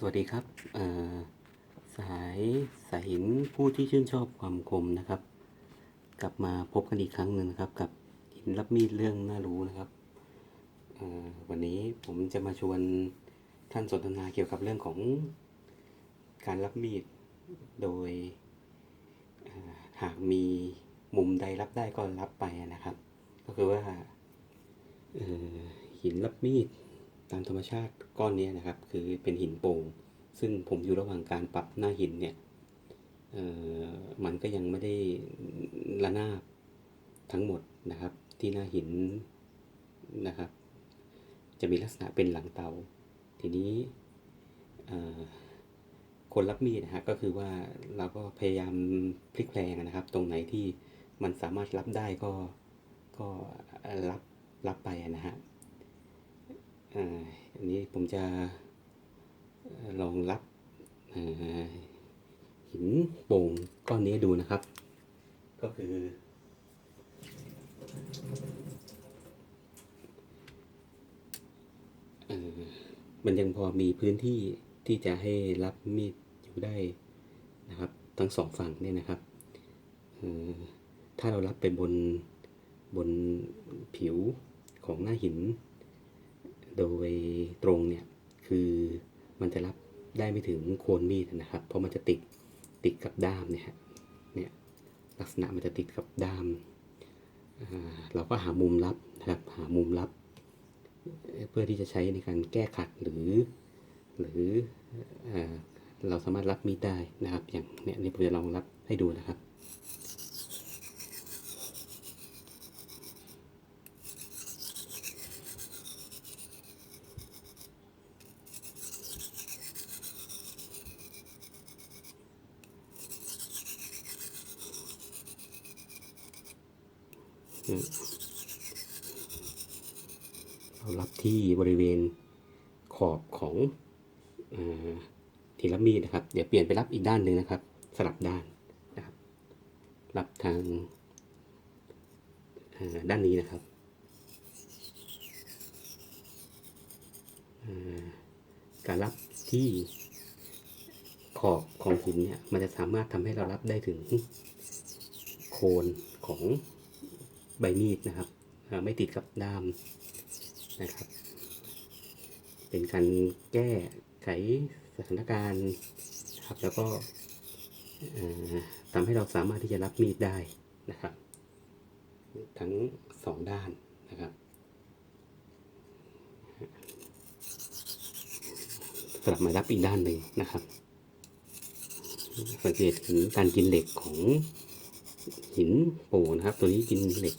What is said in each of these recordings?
สวัสดีครับสายสายหินผู้ที่ชื่นชอบความคมนะครับ กลับมาพบกันอีกครั้งหนึ่งนะครับ กับหินรับมีดเรื่องน่ารู้นะครับวันนี้ผมจะมาชวนท่านสนทนาเกี่ยวกับเรื่องของการรับมีด โดยหากมีมุมใดรับได้ก็รับไปนะครับ ก็คือว่าหินรับมีด ตามธรรมชาติก้อนนี้นะครับ คือเป็นหินโป่งซึ่งผมอยู่ระหว่างการปรับหน้าหินเนี่ยเออมันก็ยังไม่ได้ระนาบทั้งหมดนะครับ ที่หน้าหินนะครับ จะมีลักษณะเป็นหลังเตา ทีนี้คนรับมีดนะฮะก็คือว่าเราก็พยายามพลิกแพลงนะครับ ตรงไหนที่มันสามารถรับได้ก็ก็รับรับไปนะฮะ อันนี้ผมจะลองรับหินโป่งก้อนนี้ดูนะครับ ก็คือ มันยังพอมีพื้นที่ที่จะให้รับมีดอยู่ได้นะครับ ทั้งสองฝั่งเนี่ยนะครับ ถ้าเรารับไปบนบนผิวของหน้าหิน โดยตรงเนี่ยคือมันจะรับได้ไม่ถึงโคนมีดนะครับ เพราะมันจะติดติดกับด้ามเนี่ยเนี่ยลักษณะมันจะติดกับด้ามเราก็หามุมรับนะครับหามุมรับ เพื่อที่จะใช้ในการแก้ขัดหรือ หรือเอเราสามารถรับมีดได้นะครับ อย่างเนี่ยนี่ผมจะลองรับให้ดูนะครับ เรารับที่บริเวณขอบของเทีละมีดนะครับ เดี๋ยวเปลี่ยนไปรับอีกด้านหนึ่งนะครับ สลับด้านนะครับ รับทางด้านนี้นะครับการรับที่ขอบของหินเนี่ย มันจะสามารถทำให้เรารับได้ถึงโคนของ ใบมีดนะครับไม่ติดกับด้ามนะครับ เป็นการแก้ไขสถานการณ์ครับแล้วก็ทำให้เราสามารถที่จะรับมีดได้นะครับ ทั้งสองด้านนะครับสลับมารับอีกด้านหนึ่งนะครับสังเกตถึงการกินเหล็กของ หินโป่นะครับ ตัวนี้กินเหล็ก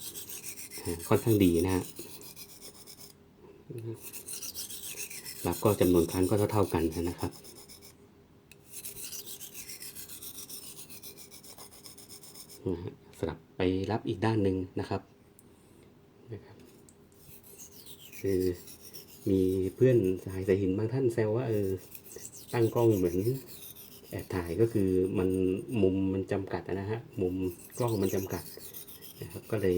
ค่อนข้างดีนะฮะรับก็จำนวนครั้งก็เท่าๆกันนะครับนะฮะสลับไปรับอีกด้านหนึ่งนะครับนะครับ คือมีเพื่อนสายสายหินบางท่านแซวว่าเออตั้งกล้องเหมือน แอบถ่ายก็คือมันมุมมันจำกัดนะฮะมุมกล้องมันจำกัดนะครับก็เลย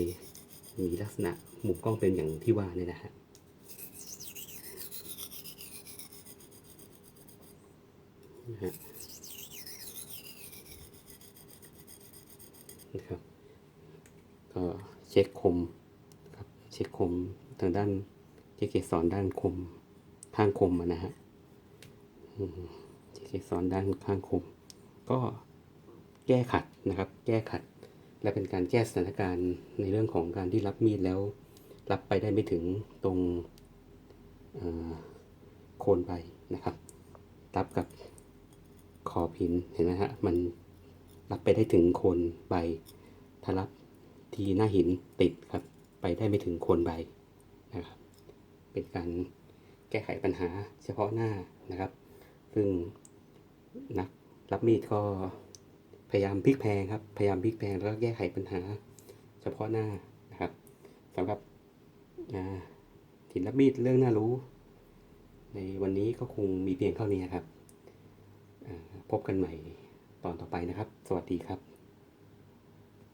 มีลักษณะมุมกล้องเป็นอย่างที่ว่าเนี่ยนะฮะนะครับก็เช็คคมครับเช็คคมทางด้านเช็คเกสรด้านคมข้างคมนะฮะ เช็คเกสรด้านข้างคม ก็แก้ขัดนะครับ แก้ขัด และเป็นการแก้สถานการณ์ในเรื่องของการที่รับมีดแล้ว รับไปได้ไม่ถึงตรงโคนใบนะครับ รับกับขอบหินเห็นไหมฮะมันรับไปได้ถึงโคนใบถ้ารับที่หน้าหินติดครับ ไปได้ไม่ถึงโคนใบนะครับ เป็นการแก้ไขปัญหาเฉพาะหน้านะครับ ซึ่ง นะรับมีดก็พยายามพลิกแพลงครับ พยายามพลิกแพลงแล้วก็แก้ไขปัญหา เฉพาะหน้านะครับสำหรับอ่าหินรับมีดเรื่องน่ารู้ ในวันนี้ก็คงมีเพียงเท่านี้ครับพบกันใหม่ตอนต่อไปนะครับ สวัสดีครับ